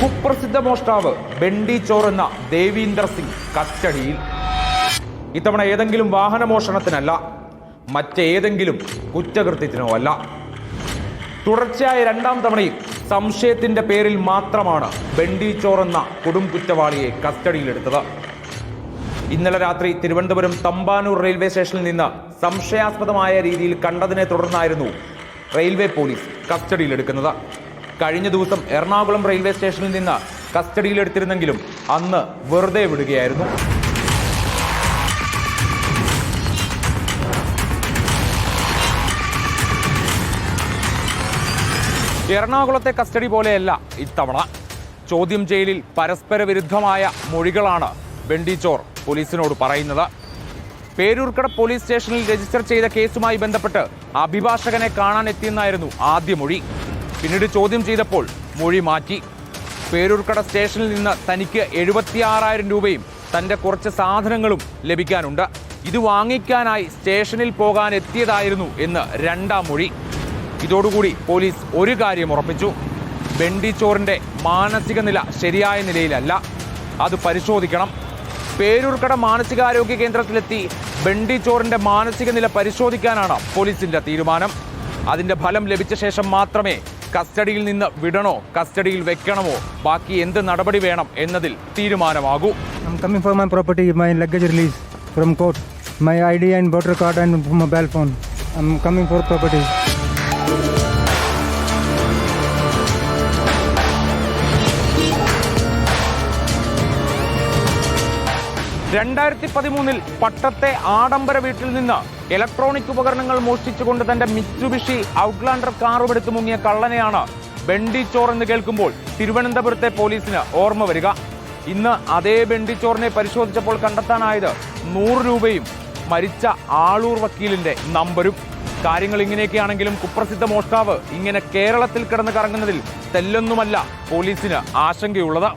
കുപ്രസിദ്ധ മോഷ്ടാവ് ബെണ്ടി ചോർ എന്ന ദേവീന്ദർ സിംഗ് കസ്റ്റഡിയിൽ. ഇത്തവണ ഏതെങ്കിലും വാഹന മോഷണത്തിനല്ല മറ്റേതെങ്കിലും കുറ്റകൃത്യത്തിനോ അല്ല. തുടർച്ചയായ രണ്ടാം തവണയും സംശയത്തിന്റെ പേരിൽ മാത്രമാണ് ബെണ്ടി ചോർ എന്ന കൊടും കുറ്റവാളിയെ കസ്റ്റഡിയിലെടുത്തത്. ഇന്നലെ രാത്രി തിരുവനന്തപുരം തമ്പാനൂർ റെയിൽവേ സ്റ്റേഷനിൽ നിന്ന് സംശയാസ്പദമായ രീതിയിൽ കണ്ടതിനെ തുടർന്നായിരുന്നു റെയിൽവേ പോലീസ് കസ്റ്റഡിയിലെടുക്കുന്നത്. കഴിഞ്ഞ ദിവസം എറണാകുളം റെയിൽവേ സ്റ്റേഷനിൽ നിന്ന് കസ്റ്റഡിയിലെടുത്തിരുന്നെങ്കിലും അന്ന് വെറുതെ വിടുകയായിരുന്നു. എറണാകുളത്തെ കസ്റ്റഡി പോലെയല്ല ഇത്തവണ. ചോദ്യം ചെയ്യലിൽ പരസ്പര വിരുദ്ധമായ മൊഴികളാണ് ബെണ്ടിച്ചോർ പോലീസിനോട് പറയുന്നത്. പേരൂർക്കട പോലീസ് സ്റ്റേഷനിൽ രജിസ്റ്റർ ചെയ്ത കേസുമായി ബന്ധപ്പെട്ട് അഭിഭാഷകനെ കാണാൻ എത്തിയെന്നായിരുന്നു ആദ്യ മൊഴി. പിന്നീട് ചോദ്യം ചെയ്തപ്പോൾ മൊഴി മാറ്റി. പേരൂർക്കട സ്റ്റേഷനിൽ നിന്ന് തനിക്ക് എഴുപത്തിയാറായിരം രൂപയും തന്റെ കുറച്ച് സാധനങ്ങളും ലഭിക്കാനുണ്ട്. ഇത് വാങ്ങിക്കാനായി സ്റ്റേഷനിൽ പോകാൻ എത്തിയതായിരുന്നു എന്ന് രണ്ടാം മൊഴി. ഇതോടുകൂടി പോലീസ് ഒരു കാര്യം ഉറപ്പിച്ചു. ബെണ്ടിച്ചോറിന്റെ മാനസിക നില ശരിയായ നിലയിലല്ല. അത് പരിശോധിക്കണം. പേരൂർക്കട മാനസികാരോഗ്യ കേന്ദ്രത്തിലെത്തി ബെണ്ടിച്ചോറിന്റെ മാനസിക നില പരിശോധിക്കാനാണ് പോലീസിന്റെ തീരുമാനം. അതിന്റെ ഫലം ലഭിച്ച ശേഷം മാത്രമേ കസ്റ്റഡിയിൽ നിന്ന് വിടണോ കസ്റ്റഡിയിൽ വെക്കണമോ ബാക്കി എന്ത് നടപടി വേണം എന്നതിൽ തീരുമാനമാകൂ luggage release from court, my ID and voter card and mobile phone. I'm coming for property. രണ്ടായിരത്തി പതിമൂന്നിൽ പട്ടത്തെ ആഡംബര വീട്ടിൽ നിന്ന് ഇലക്ട്രോണിക് ഉപകരണങ്ങൾ മോഷ്ടിച്ചുകൊണ്ട് തന്റെ മിത്സുബിഷി ഔട്ട്ലാൻഡർ കാറുമെടുത്ത് മുങ്ങിയ കള്ളനെയാണ് ബെണ്ടിച്ചോർ എന്ന് കേൾക്കുമ്പോൾ തിരുവനന്തപുരത്തെ പോലീസിന് ഓർമ്മ വരിക. ഇന്ന് അതേ ബെണ്ടിച്ചോറിനെ പരിശോധിച്ചപ്പോൾ കണ്ടെത്താനായത് നൂറ് രൂപയും മരിച്ച ആളൂർ വക്കീലിന്റെ നമ്പരും. കാര്യങ്ങൾ ഇങ്ങനെയൊക്കെയാണെങ്കിലും കുപ്രസിദ്ധ മോഷ്ടാവ് ഇങ്ങനെ കേരളത്തിൽ കിടന്ന് കറങ്ങുന്നതിൽ തെല്ലൊന്നുമല്ല പോലീസിന് ആശങ്കയുള്ളത്.